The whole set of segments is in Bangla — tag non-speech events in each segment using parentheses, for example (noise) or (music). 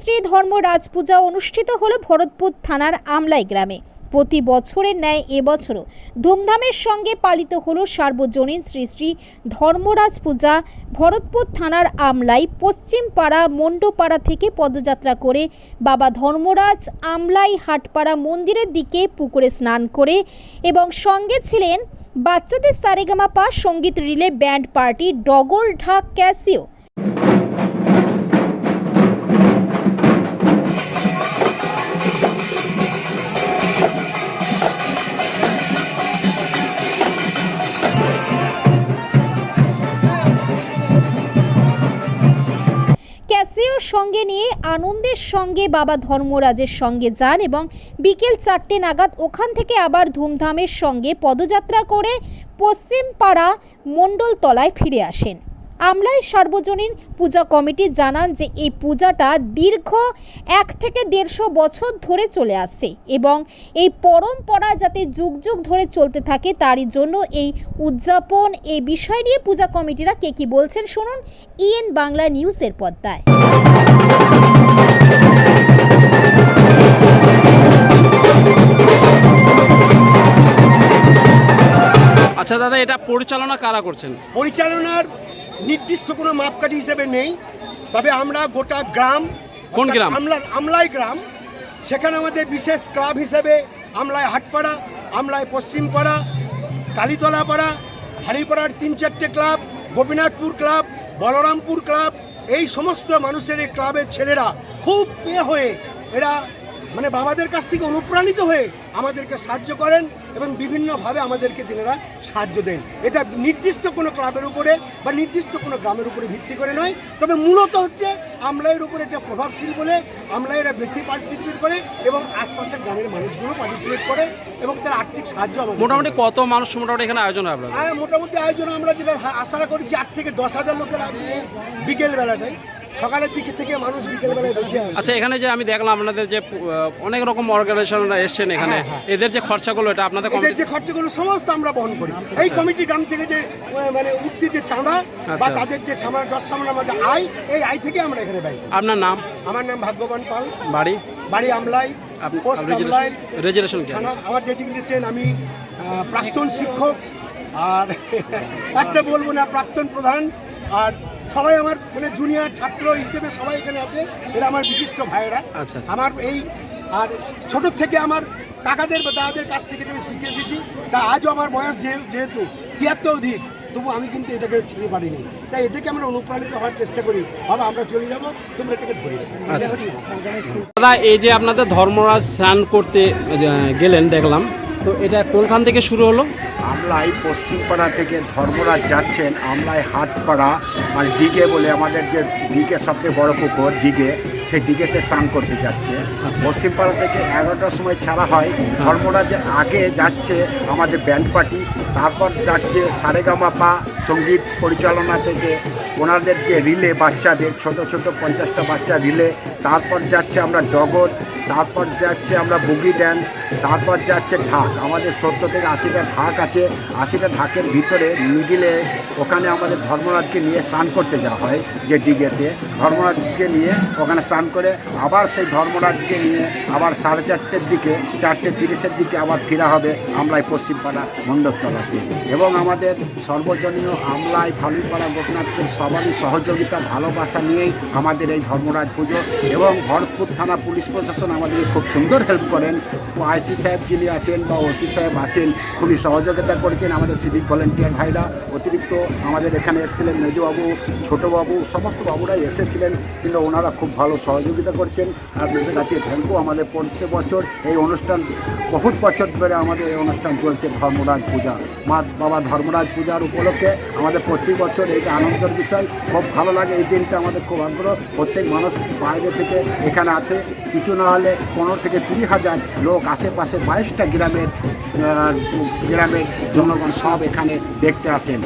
শ্রী শ্রী ধর্মরাজ পূজা অনুষ্ঠিত হলো ভরতপুর থানার আমলাই গ্রামে। প্রতি বছরের ন্যায় এবছরও ধুমধামের সঙ্গে পালিত হলো সার্বজনীন শ্রী শ্রী ধর্মরাজ পূজা ভরতপুর থানার আমলাই পশ্চিমপাড়া মণ্ডপাড়া থেকে পদযাত্রা করে বাবা ধর্মরাজ আমলাই হাটপাড়া মন্দিরের দিকে পুকুরে স্নান করে এবং সঙ্গে ছিলেন বাচ্চাদের সারেগামাপা সংগীত রিলে ব্যান্ড পার্টি ডগর ঢাক ক্যাসিও। ক্যাসিওর সঙ্গে নিয়ে আনন্দের সঙ্গে বাবা ধর্মরাজের সঙ্গে যান এবং বিকেল চারটে নাগাদ ওখান থেকে আবার ধুমধামের সঙ্গে পদযাত্রা করে পশ্চিমপাড়া মণ্ডলতলায় ফিরে আসেন। আমলাই সার্বজনীন পূজা কমিটি জানান যে এই পূজাটা দীর্ঘ এক থেকে দেড়শো বছর ধরে চলে আসছে এবং এই পরম্পরা যাতে যুগ যুগ ধরে চলতে থাকে তারই জন্য এই উদযাপন এই বিষয় নিয়ে পূজা কমিটিরা কে কি বলছেন শুনুন ইএন বাংলা নিউজের পর্দায়। আচ্ছা দাদা এটা পরিচালনা কারা করছেন? পরিচালনার নির্দিষ্ট কোনো মাপকাঠি হিসেবে নেই। তবে আমরা গোটা গ্রাম কোন গ্রাম? আমলা আমলাই গ্রাম। সেখানে আমাদের বিশেষ ক্লাব হিসেবে আমলায় হাটপাড়া আমলায় পশ্চিমপাড়া কালীতলা পাড়া হারিপাড়ার তিন চারটে club Gopinathpur club Balarampur club এই সমস্ত মানুষের এই ক্লাবের ছেলেরা খুব ইয়ে হয়ে এরা মানে বাবাদের কাছ থেকে অনুপ্রাণিত হয়ে আমাদেরকে সাহায্য করেন। এবং বিভিন্নভাবে আমাদেরকে তিনারা সাহায্য দেন। এটা নির্দিষ্ট কোনো ক্লাবের উপরে বা নির্দিষ্ট কোনো গ্রামের উপরে ভিত্তি করে নয়। তবে মূলত হচ্ছে আমলাইয়ের উপরে এটা প্রভাবশীল বলে আমলাইয়েরা বেশি পার্টিসিপেট করে এবং আশপাশের গ্রামের মানুষগুলো পার্টিসিপেট করে এবং তার আর্থিক সাহায্য আমাদের মোটামুটি কত মানুষ মোটামুটি এখানে আয়োজন হয় আপনাদের? হ্যাঁ মোটামুটি আয়োজন আমরা যেটা আশা করছি আট থেকে দশ হাজার লোকের বিকেল বেলাটাই সকালের দিক থেকে মানুষ বিকেল বেলায় বেশি আসে আচ্ছা এখানে যে আমি দেখলাম আপনাদের যে অনেক রকম অর্গানাইজেশনরা এসছেন এখানে। হ্যাঁ, হ্যাঁ। এদের যে খরচাগুলো এটা আপনাদের এদের কমিটি যে খরচাগুলো সমস্ত আমরা বহন করি। এই কমিটি গ্রাম থেকে যে মানে উঠতে যে চাঁদা বা আচ্ছা। তাদের যে সামান্য যশ সামান্য আমাদের আয় এই আয় থেকে আমরা এখানে ব্যয় আপনার নাম? আমার নাম ভাগ্যবান পাল। বাড়ি? বাড়ি আমলাই পোস্ট আমলাই। রেজুলেশন আমার ডেজিগনেশন আমি প্রাক্তন শিক্ষক আর (laughs) একটা বলব না প্রাক্তন প্রধান আর সবাই আমার মানে জুনিয়র ছাত্র হিসেবে সবাই এখানে আছে। এরা আমার বিশিষ্ট ভাইয়েরা। আচ্ছা, আচ্ছা। আমার এই আর ছোট থেকে আমার কাকাদের বা দাদাদের কাছ থেকে আমি শিখে এসেছি। তা আজও আমার বয়স যে- যেহেতু তিয়াত্তর অধিক তবু আমি কিন্তু এটাকে ছেড়ে পারিনি। তাই এ থেকে আমরা অনুপ্রাণিত হওয়ার চেষ্টা করি। বাবা আমরা চলে যাব তোমরা এটাকে ধরে আচ্ছা। দাদা এই যে আপনাদের ধর্মরাজ স্নান করতে গেলেন দেখলাম। তো এটা কোনখান থেকে শুরু হলো? আমলাই পশ্চিমপাড়া থেকে ধর্মরাজ যাচ্ছেন আমলাই হাটপাড়া মানে ডিগে বলে আমাদের যে দিঘে সবচেয়ে বড় পুকুর ডিগে সেই দিঘেতে স্নান করতে যাচ্ছে। পশ্চিমপাড়া থেকে এগারোটার সময় ছাড়া হয়। ধর্মরাজ আগে যাচ্ছে আমাদের ব্যান্ড পার্টি তারপর যাচ্ছে সারেগামাপা সংগীত পরিচালনা থেকে ওনাদের যে রিলে বাচ্চাদের, ছোট ছোট পঞ্চাশটা বাচ্চা রিলে। তারপর যাচ্ছে আমরা ডগর, তারপর যাচ্ছে আমরা বুগি ড্যান্স, তারপর যাচ্ছে ঢাক। আমাদের সত্তর থেকে আশিটা ঢাক আছে। আশিটা ঢাকের ভিতরে মিডিলে ওখানে আমাদের ধর্মরাজকে নিয়ে স্নান করতে যাওয়া হয় যে ডিগেতে। ধর্মরাজকে নিয়ে ওখানে স্নান করে আবার সেই ধর্মরাজকে নিয়ে আবার সাড়ে চারটের দিকে, চারটে তিরিশের দিকে আবার ফেরা হবে আমলাই পশ্চিমপাড়া মণ্ডপতলাতে। এবং আমাদের সর্বজনীয় আমলাই ফালুপাড়া গোপনাথপুর সবারই সহযোগিতা, ভালোবাসা নিয়েই আমাদের এই ধর্মরাজ পুজো এবং ভরতপুর থানা পুলিশ প্রশাসন আমাদেরকে খুব সুন্দর হেল্প করেন। আইসি সাহেব যিনি আছেন বা ওসি সাহেব আছেন, খুবই সহযোগিতা করেছেন আমাদের সিভিক ভলেন্টিয়ার ভাইরা। অতিরিক্ত আমাদের এখানে এসেছিলেন মেজবাবু, ছোটোবাবু, সমস্ত বাবুরাই এসেছিলেন কিন্তু ওনারা খুব ভালো সহযোগিতা করছেন। আপনাদের কাছে থ্যাংক ইউ আমাদের প্রত্যেক বছর। এই অনুষ্ঠান বহুত বছর ধরে আমাদের এই অনুষ্ঠান চলছে ধর্মরাজ পূজা। মা বাবা ধর্মরাজ পূজার উপলক্ষে আমাদের প্রতি বছর এইটা আনন্দের বিষয়। খুব ভালো লাগে। এই দিনটা আমাদের খুব আগ্রহ। প্রত্যেক মানুষ বাইরে থেকে এখানে আছে। কিছু না হলে পনেরো থেকে কুড়ি হাজার লোক আশেপাশে বাইশটা গ্রামের গ্রামের জনগণ সব এখানে দেখতে আসেন।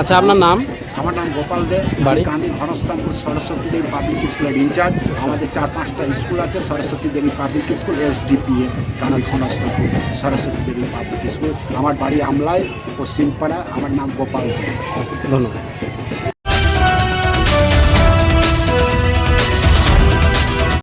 আচ্ছা আপনার নাম? আমার নাম গোপাল দে। বাড়ি? কান্দি ঘনশ্যামপুর সরস্বতী দেবী পাবলিক স্কুলের ইনচার্জ। আমাদের চার পাঁচটা স্কুল আছে Saraswati Debi public school S DPS Kandi Ghanashyampur Saraswati Debi public school. আমার বাড়ি আমলায় পশ্চিমপাড়া আমার নাম গোপাল দে। ধন্যবাদ।